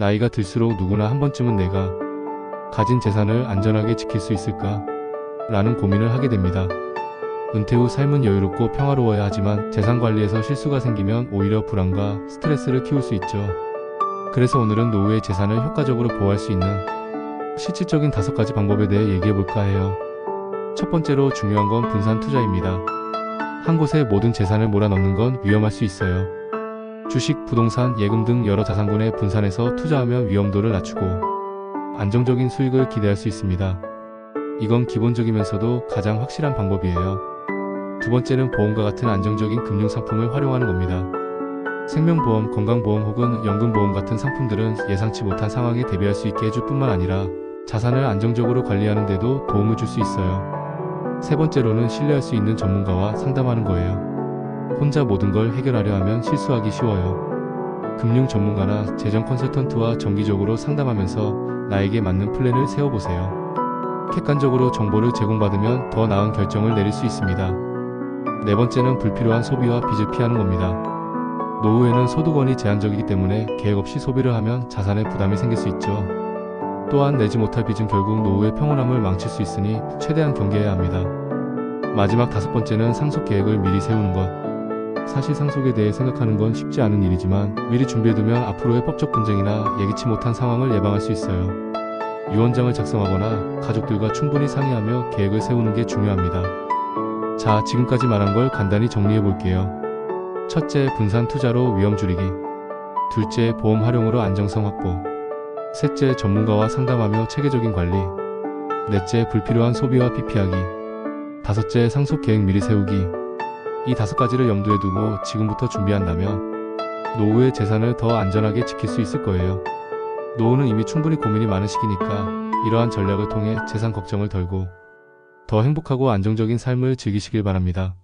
나이가 들수록 누구나 한 번쯤은 내가 가진 재산을 안전하게 지킬 수 있을까? 라는 고민을 하게 됩니다. 은퇴 후 삶은 여유롭고 평화로워야 하지만 재산 관리에서 실수가 생기면 오히려 불안과 스트레스를 키울 수 있죠. 그래서 오늘은 노후의 재산을 효과적으로 보호할 수 있는 실질적인 다섯 가지 방법에 대해 얘기해 볼까 해요. 첫 번째로 중요한 건 분산 투자입니다. 한 곳에 모든 재산을 몰아넣는 건 위험할 수 있어요. 주식, 부동산, 예금 등 여러 자산군에 분산해서 투자하면 위험도를 낮추고 안정적인 수익을 기대할 수 있습니다. 이건 기본적이면서도 가장 확실한 방법이에요. 두 번째는 보험과 같은 안정적인 금융 상품을 활용하는 겁니다. 생명보험, 건강보험 혹은 연금보험 같은 상품들은 예상치 못한 상황에 대비할 수 있게 해줄 뿐만 아니라 자산을 안정적으로 관리하는 데도 도움을 줄 수 있어요. 세 번째로는 신뢰할 수 있는 전문가와 상담하는 거예요. 혼자 모든 걸 해결하려 하면 실수하기 쉬워요. 금융 전문가나 재정 컨설턴트와 정기적으로 상담하면서 나에게 맞는 플랜을 세워보세요. 객관적으로 정보를 제공받으면 더 나은 결정을 내릴 수 있습니다. 네 번째는 불필요한 소비와 빚을 피하는 겁니다. 노후에는 소득원이 제한적이기 때문에 계획 없이 소비를 하면 자산에 부담이 생길 수 있죠. 또한 내지 못할 빚은 결국 노후의 평온함을 망칠 수 있으니 최대한 경계해야 합니다. 마지막 다섯 번째는 상속 계획을 미리 세우는 것. 사실 상속에 대해 생각하는 건 쉽지 않은 일이지만 미리 준비해두면 앞으로의 법적 분쟁이나 예기치 못한 상황을 예방할 수 있어요. 유언장을 작성하거나 가족들과 충분히 상의하며 계획을 세우는 게 중요합니다. 자, 지금까지 말한 걸 간단히 정리해 볼게요. 첫째, 분산 투자로 위험 줄이기. 둘째, 보험 활용으로 안정성 확보. 셋째, 전문가와 상담하며 체계적인 관리. 넷째, 불필요한 소비와 피피하기. 다섯째, 상속 계획 미리 세우기. 이 다섯 가지를 염두에 두고 지금부터 준비한다면 노후의 재산을 더 안전하게 지킬 수 있을 거예요. 노후는 이미 충분히 고민이 많은 시기니까 이러한 전략을 통해 재산 걱정을 덜고 더 행복하고 안정적인 삶을 즐기시길 바랍니다.